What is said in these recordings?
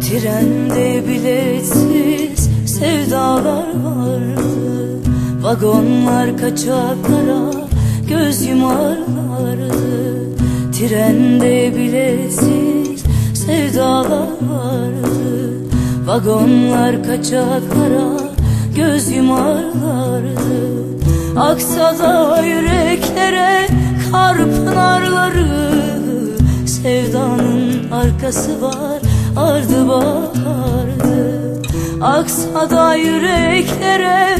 Trende biletsiz sevdalar vardı. Vagonlar kaçaklara göz yumarlardı. Trende biletsiz sevdalar vardı. Vagonlar kaçaklara göz yumarlardı. Aksa da yüreklere kar pınarları Sevdanın arkası var. Ardı bahardı Aksa da yüreklere.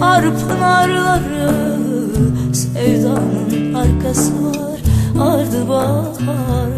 Kar pınarları Sevdanın arkası var. Ardı bahardı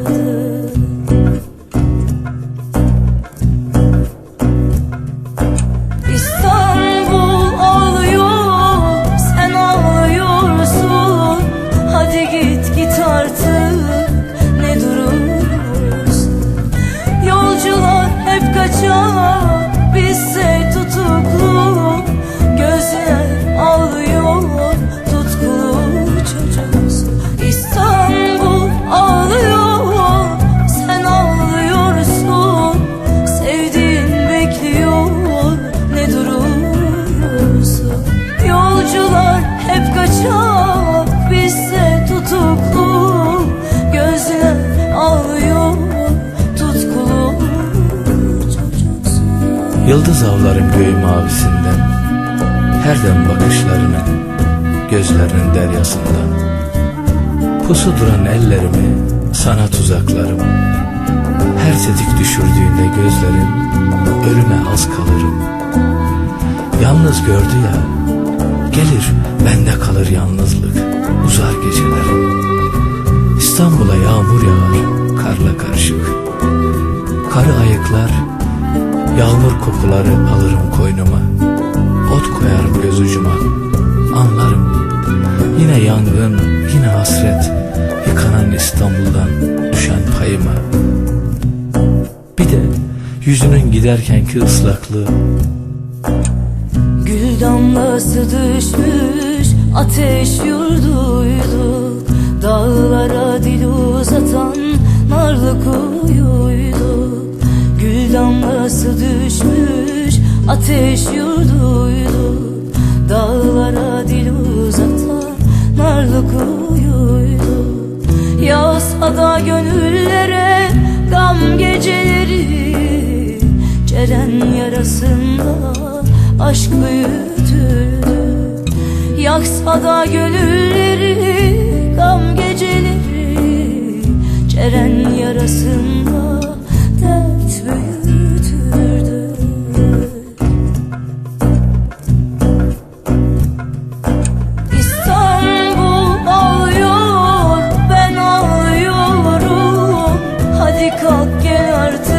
Yıldız avlarım göğü mavisinden Her dem bakışlarının Gözlerinin deryasından. Pusu duran ellerimi Sana tuzaklarım. Her tetik düşürdüğünde gözlerin Ölüme az kalırım. Yalnız gördü ya Gelir bende kalır yalnızlık Uzar gecelerim İstanbul'a yağmur yağar Karla karışık. Karı ayıklar Yağmur kokuları alırım koynuma. Ot koyarım göz ucuma. Anlarım. Yine yangın yine hasret. Yıkanan İstanbul'dan düşen payıma. Bir de yüzünün giderkenki ıslaklığı. Gül damlası düşmüş ateş yurduydu. Dağlara dil uzatan narlı kuyuydu düşmüş ateş yurduydu. Dağlara dil uzatan narlı kuyuydu. Yağsa da gönüllere gam geceleri. Ceren yarasında aşk büyütüldü. Yaksa da gönülleri artık.